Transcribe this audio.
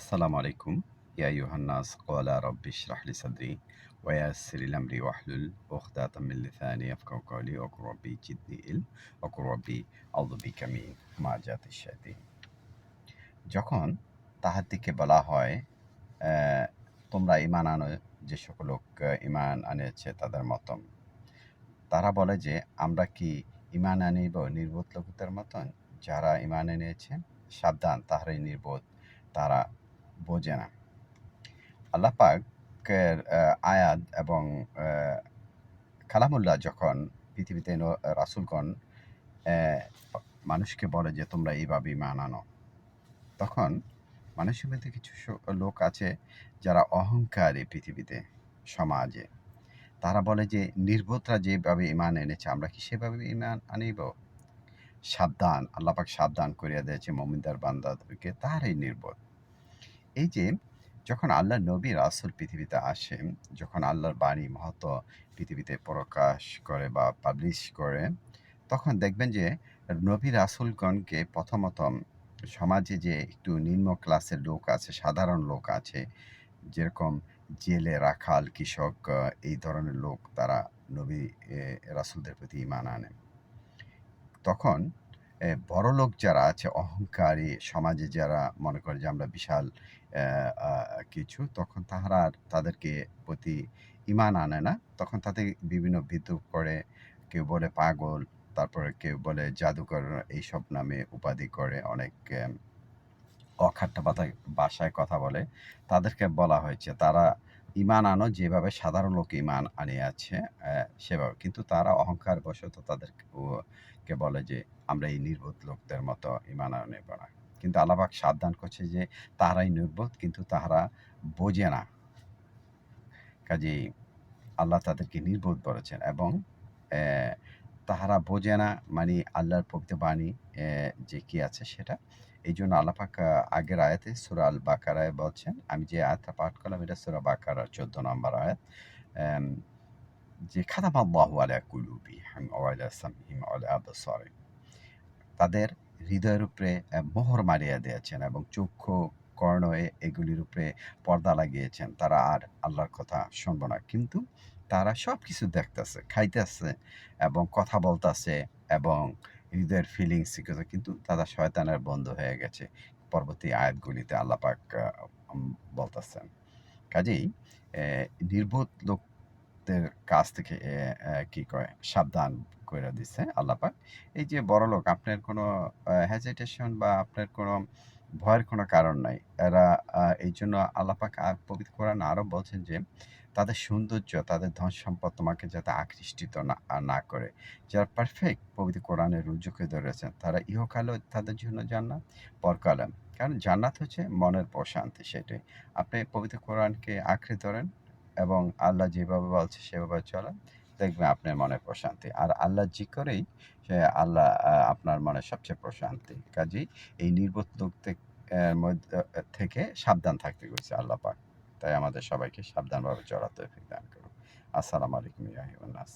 আসসালামু আলাইকুম। ইয়া ইউহান্নাস ক্বালা রাব্বি ইশরাহ লি সাদরি ওয়া ইয়াসসির লি আমরি ওয়াহলুল উকদাতাম লিসানি ইয়াফকাহু কওলি ওয়া কুর রাব্বি জিদনি ইলম ওয়া কুর রাব্বি আউযু বিকা মিন মাজাতিশ শায়াতিন। যখন তাহার দিকে বলা হয় তোমরা ইমান আনো, যে সকল লোক ইমান আনিয়েছে তাদের মতন। তারা বলে যে, আমরা কি ইমান আনিব নির্বোধ লোকদের মতন? যারা ইমান এনেছে, সাবধান, তাহারাই নির্বোধ। তারা বোঝে না। আল্লাহ পাকের আহ, আয়াত এবং কালামুল্লাহ যখন পৃথিবীতে রাসূলগণ মানুষকে বলে যে তোমরা এইভাবে ইমান আনো তখন মানুষের মধ্যে কিছু লোক আছে যারা অহংকারী পৃথিবীতে সমাজে। তারা বলে যে নির্বোধরা যেভাবে ইমান এনেছে আমরা কি সেভাবে ইমান আনিব? সাবধান আল্লাপাক সাবধান করিয়া দিয়েছে মমিন্দার বান্দাদেরকে তারাই নির্বোধ। এই যে, যখন আল্লাহ নবী রাসুল পৃথিবীতে আসেন, যখন আল্লাহর বাণী মহত্ব পৃথিবীতে প্রকাশ করে বা পাবলিশ করে, তখন দেখবেন যে, নবী রাসুলগণকে প্রথমত সমাজে যে একটু নিম্ন ক্লাসের লোক আছে, সাধারণ লোক আছে, যেরকম জেলে রাখাল কৃষক এই ধরনের লোক তারা নবী রাসুলদের প্রতি ইমান আনে। তখন এ, বড়লোক যারা আছে অহংকারী সমাজে যারা মনে করে যে আমরা বিশাল কিছু তখন তাহারা আর তাদেরকে প্রতি ইমান আনে না। তখন তাদের বিভিন্ন বিদ্রুপ করে কেউ বলে পাগল তারপরে কেউ বলে জাদুকর এইসব নামে উপাধি করে অনেক অখাট্টা বাতায় ভাষায় কথা বলে। তাদেরকে বলা হয়েছে তারা ইমান আনো যেভাবে সাধারণ লোক ইমান আনে আছে সেভাবে। কিন্তু তারা অহংকার বশত তাদেরকে কে বলে যে আমরা এই নির্বোধ লোকদের মতো ইমান আনে না। কিন্তু আল্লাহবাক সাবধান করছে যে তাহারাই নির্বোধ কিন্তু তাহারা বোঝে না। কাজেই আল্লাহ তাদেরকে নির্বোধ বলেছেন এবং তাহারা বোঝে না মানে আল্লাহর পবিত্র বাণী যে কি আছে সেটা। এই জন্য আল্লাপাক আগের আয়াতে সুরা আল বাকারায় বলছেন, আমি যে আয়াতটা পাঠ করলাম, এটা সুরা বাকারার চোদ্দ নম্বর আয়াত যে খাদাম আল্লাহু আলা কুলুবি হিম ওয়ালা সামহিম তাদের হৃদয়ের উপরে মোহর মারিয়া দিয়েছেন এবং চক্ষু, কর্ণ এগুলির উপরে পর্দা লাগিয়েছেন। তারা আর আল্লাহর কথা শুনব না। কিন্তু তারা সব কিছু দেখতেছে, খাইতেছে এবং কথা বলতেছে এবং হৃদয়ের ফিলিংস কিন্তু তারা শয়তানের বন্ধ হয়ে গেছে। পরবর্তী আয়াতগুলিতে আল্লাপাক বলতেছেন। কাজেই নির্বোধ লোকদের কাছ থেকে কি কয়, সাবধান করে দিচ্ছে আল্লাপাক এই যে বড় লোক আপনার কোনো হেজিটেশন বা আপনার কোনো ভয়ের কোনো কারণ নাই। এরা এই জন্য আল্লাপাক পবিত্র কোরআন আরও বলছেন যে, তাদের সৌন্দর্য, তাদের ধন সম্পদ তোমাকে যাতে আকৃষ্টিত না না করে। যারা পারফেক্ট পবিত্র কোরআনের রুজুকে ধরেছেন, তারা ইহকালেও তাদের জন্য জান্নাত পরকালে কারণ জান্নাত হচ্ছে মনের প্রশান্তি, সেটাই। আপনি পবিত্র কোরআনকে আঁকড়ে ধরেন এবং আল্লাহ যেভাবে বলছে, সেভাবে চলেন। দেখবেন আপনার মনে প্রশান্তি। আর আল্লাহ জি করেই সে আল্লাহ আপনার মনে সবচেয়ে প্রশান্তি। কাজেই এই নির্বোধ মধ্যে থেকে সাবধান থাকতে গেছে আল্লাহ পাক। তাই আমাদের সবাইকে সাবধানভাবে চলাতে দান করুন। আসসালামু আলাইকুম ইয়াহিউন্নাস